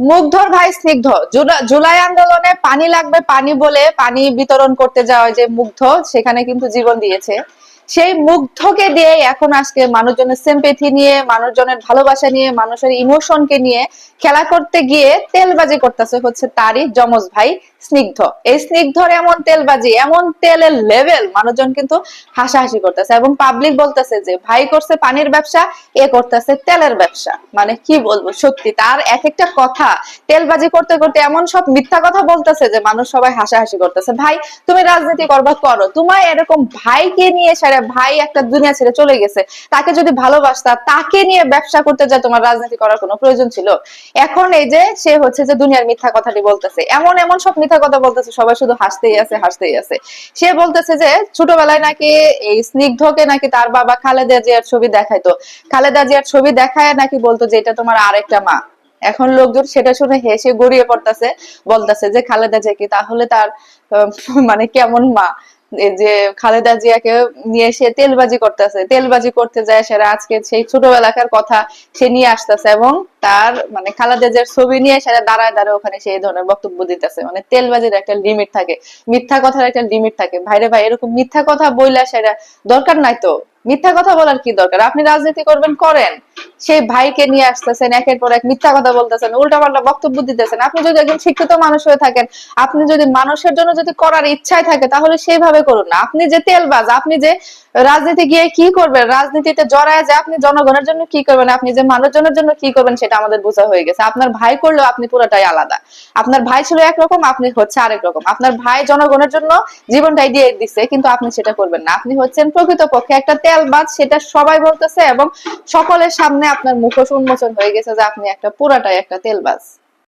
মুগ্ধর ভাই স্নিগ্ধ। জুলা- জুলাই আন্দোলনে পানি লাগবে পানি বলে পানি বিতরণ করতে যাওয়া যে মুগ্ধ, সেখানে কিন্তু জীবন দিয়েছে। সেই মুগ্ধকে দিয়ে এখন আজকে মানুষজনের সিম্পেথি নিয়ে, মানুষজনের ভালোবাসা নিয়ে, মানুষের ইমোশনকে নিয়ে খেলা করতে গিয়ে তেলবাজি করতেছে হচ্ছে তারই যমজ ভাই স্নিগ্ধ। এই স্নিগ্ধর এমন তেলবাজি, এমন তেলের লেভেল মানুষজন কিন্তু হাসাহাসি করতেছে এবং পাবলিক বলতেছে যে, ভাই করছে পানির ব্যবসা, এ করতেছে তেলের ব্যবসা। মানে কি বলব, সত্যি তার এক একটা কথা, তেলবাজি করতে করতে এমন সব মিথ্যা কথা বলতেছে যে, মানুষ সবাই হাসাহাসি করতেছে। ভাই, তুমি রাজনীতি করবা, করো। তোমার এরকম ভাইকে নিয়ে সেরে ভাই একটা দুনিয়া ছেড়ে চলে গেছে। তাকে যদি ভালোবাসতা, তাকে নিয়ে ব্যবসা করতে যায়, তোমার রাজনীতি করার কোনো প্রয়োজন ছিল? এখন এই যে সে হচ্ছে যে দুনিয়ার মিথ্যা কথাটি বলতেছে। এমন এমন সব মিথ্যা কথা বলতেছে, সবাই শুধু হাসতেই আছে হাসতেই আছে। সে বলতেছে যে, ছোটবেলায় নাকি এই স্নিগ্ধকে নাকি তার বাবা খালেদা জিয়ার ছবি দেখাইতো। খালেদা জিয়ার ছবি দেখায় নাকি বলতো যে, এটা তোমার আরেকটা মা। এখন লোকজন সেটা শুনে হেসে গড়িয়ে পড়তেছে, বলতেছে যে, খালেদা জিয়া কি তাহলে তার মানে কেমন মা? যে খালেদা জিয়াকে নিয়ে সে তেলবাজি করতেছে। তেলবাজি করতে যায় সেটা আজকে সেই ছোটবেলাকার কথা সে নিয়ে আসতেছে এবং তার মানে খালেদা জিয়ার ছবি নিয়ে সেটা দাঁড়ায় দাঁড়ায় ওখানে সেই ধরনের বক্তব্য দিতেছে। মানে তেলবাজির একটা লিমিট থাকে, মিথ্যা কথার একটা লিমিট থাকে। ভাইরে ভাই, এরকম মিথ্যা কথা বইলা সেটা দরকার নাই তো। মিথ্যা কথা বলার কি দরকার? আপনি রাজনীতি করবেন, করেন। সেই ভাইকে নিয়ে আসতেছেন, একের পর এক মিথ্যা কথা বলতেছেন, উল্টাপাল্টা বক্তব্য দিতেছেন। আপনি যদি একজন শিক্ষিত মানুষ হয়ে থাকেন, আপনি যদি মানুষের জন্য যদি করার ইচ্ছায় থাকে, তাহলে সেইভাবে করুন না। আপনি যে তেলবাজ, আপনি যে রাজনীতি গিয়ে কি করবেন? রাজনীতিতে জড়ায় যে আপনি জনগণের জন্য কি করবেন? আপনি যে মানুষজনের জন্য কি করবেন সেটা আমাদের বোঝা হয়ে গেছে। আপনার ভাই করলেও আপনি পুরোটাই আলাদা। আপনার ভাই ছিল একরকম, আপনি হচ্ছে আরেক রকম। আপনার ভাই জনগণের জন্য জীবনটাই দিয়ে দিচ্ছে কিন্তু আপনি সেটা করবেন না। আপনি হচ্ছেন প্রকৃতপক্ষে একটা তেল তেলবাজ, সেটা সবাই বলতেছে এবং সকলের সামনে আপনার মুখোশ উন্মোচন হয়ে গেছে যে আপনি একটা পুরাটাই একটা তেল তেলবাজ।